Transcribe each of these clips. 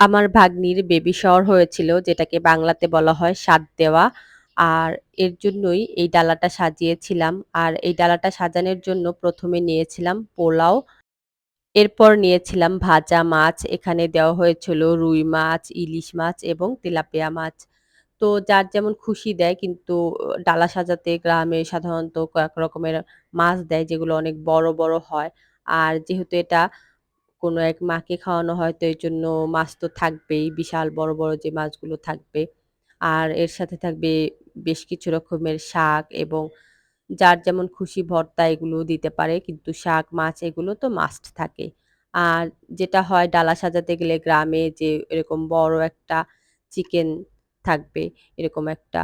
আমার ভাগ্নির baby shower হয়েছিল যেটাকে বাংলাতে বলা হয় সাদ দেওয়া। আর এর জন্যই এই ডালাটা সাজিয়েছিলাম। আর এই ডালাটা সাজানোর জন্য প্রথমে নিয়েছিলাম পোলাও। এরপর নিয়েছিলাম ভাজা মাছ। এখানে দেওয়া হয়েছিল রুই মাছ, ইলিশ মাছ এবং তেলাপিয়া মাছ। তো যার যেমন খুশি দেয় কিন্তু ডালা সাজাতে গ্রামে সাধারণত কয়েক রকমের মাছ দেয় যেগুলো অনেক বড়, বড় হয়। আর যেহেতু এটা কোনো এক মাকে খাওয়ানো হয় তো জন্য মাছ তো থাকবেই। বিশাল বড়, বড় যে মাছগুলো থাকবে। আর এর সাথে থাকবে বেশ কিছু রকমের শাক এবং যার যেমন খুশি ভর্তা এগুলো দিতে পারে। কিন্তু শাক, মাছ এগুলো তো মাস্ট থাকে। আর যেটা হয় ডালা সাজাতে গেলে গ্রামে যে এরকম বড় একটা চিকেন থাকবে এরকম একটা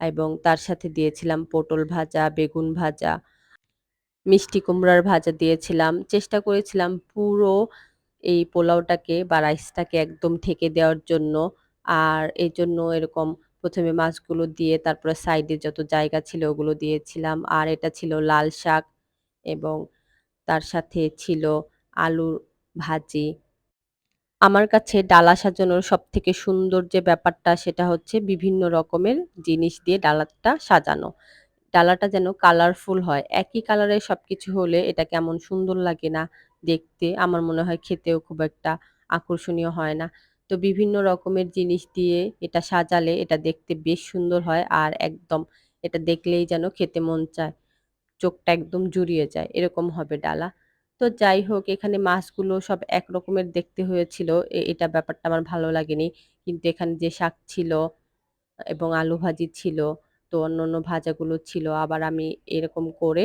এবং তার সাথে দিয়েছিলাম পটল ভাজা, বেগুন ভাজা, মিষ্টি কুমড়ার ভাজা দিয়েছিলাম। চেষ্টা করেছিলাম পুরো এই পোলাওটাকে বা রাইসটাকে একদম ঢেকে দেওয়ার জন্য। আর এই জন্য এরকম প্রথমে মাছগুলো দিয়ে তারপরে সাইডে যত জায়গা ছিল ওগুলো দিয়েছিলাম। আর এটা ছিল লাল শাক এবং তার সাথে ছিল আলুর ভাজি। আমার কাছে ডালা সাজানোর সব থেকে সুন্দর যে ব্যাপারটা সেটা হচ্ছে বিভিন্ন রকমের জিনিস দিয়ে ডালাটা সাজানো। ডালাটা যেন কালারফুল হয়। একই কালারের সবকিছু হলে এটা কেমন সুন্দর লাগে না দেখতে। আমার মনে হয় খেতেও খুব একটা আকর্ষণীয় হয় না। তো বিভিন্ন রকমের জিনিস দিয়ে এটা সাজালে এটা দেখতে বেশ সুন্দর হয় আর একদম এটা দেখলেই যেন খেতে মন চায়। চোখটা একদম জুড়িয়ে যায়। এরকম হবে ডালা। তো যাই হোক এখানে মাছগুলো সব এক রকমের দেখতে হয়েছিল। এটা ব্যাপারটা আমার ভালো লাগেনি। কিন্তু এখানে যে শাক ছিল এবং আলু ভাজি ছিল, তো অন্য অন্য ভাজাগুলো ছিল। আবার আমি এরকম করে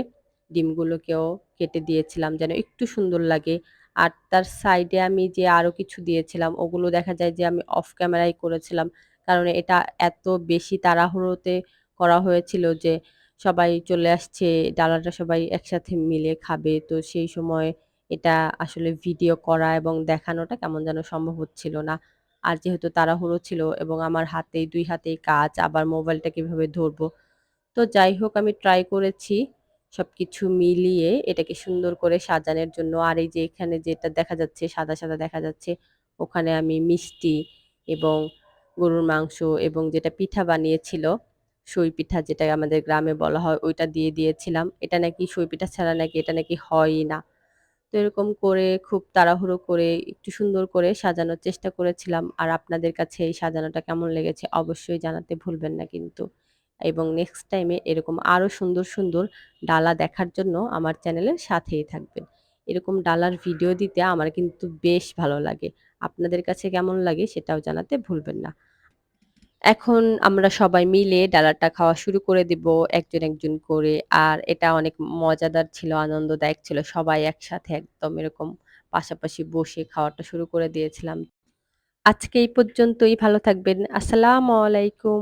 ডিমগুলোকেও কেটে দিয়েছিলাম যেন একটু সুন্দর লাগে। আর তার সাইডে আমি যে আরও কিছু দিয়েছিলাম ওগুলো দেখা যায় যে আমি অফ ক্যামেরায় করেছিলাম। কারণ এটা এত বেশি তাড়াহুড়োতে করা হয়েছিল যে সবাই চলে আসছে, ডালাটা সবাই একসাথে মিলে খাবে। তো সেই সময় এটা আসলে ভিডিও করা এবং দেখানোটা কেমন যেন সম্ভব হচ্ছিল না। আর যেহেতু তাড়াহুড়ো ছিল এবং আমার হাতেই দুই হাতেই কাজ, আবার মোবাইলটা কীভাবে ধরবো। তো যাই হোক আমি ট্রাই করেছি সব কিছু মিলিয়ে এটাকে সুন্দর করে সাজানোর জন্য। আর এই যে এখানে যেটা দেখা যাচ্ছে সাদা, সাদা দেখা যাচ্ছে ওখানে আমি মিষ্টি এবং গরুর মাংস এবং যেটা পিঠা বানিয়েছিল, সই পিঠা যেটা আমাদের গ্রামে বলা হয় ওইটা দিয়ে দিয়েছিলাম। এটা নাকি সই পিঠা ছাড়া নাকি এটা নাকি হয়ই না। তো এরকম করে খুব তাড়াহুড়ো করে একটু সুন্দর করে সাজানোর চেষ্টা করেছিলাম। আর আপনাদের কাছে এই সাজানোটা কেমন লেগেছে অবশ্যই জানাতে ভুলবেন না কিন্তু। এবং নেক্সট টাইমে এরকম আরও সুন্দর, সুন্দর ডালা দেখার জন্য আমার চ্যানেলের সাথেই থাকবেন। এরকম ডালার ভিডিও দিতে আমার কিন্তু বেশ ভালো লাগে। আপনাদের কাছে কেমন লাগে সেটাও জানাতে ভুলবেন না। এখন আমরা সবাই মিলে ডালাটা খাওয়া শুরু করে দিব একজন, একজন করে। আর এটা অনেক মজাদার ছিল, আনন্দদায়ক ছিল। সবাই একসাথে একদম এরকম পাশাপাশি বসে খাওয়াটা শুরু করে দিয়েছিলাম। আজকে এই পর্যন্তই ভালো থাকবেন। আসসালামু আলাইকুম।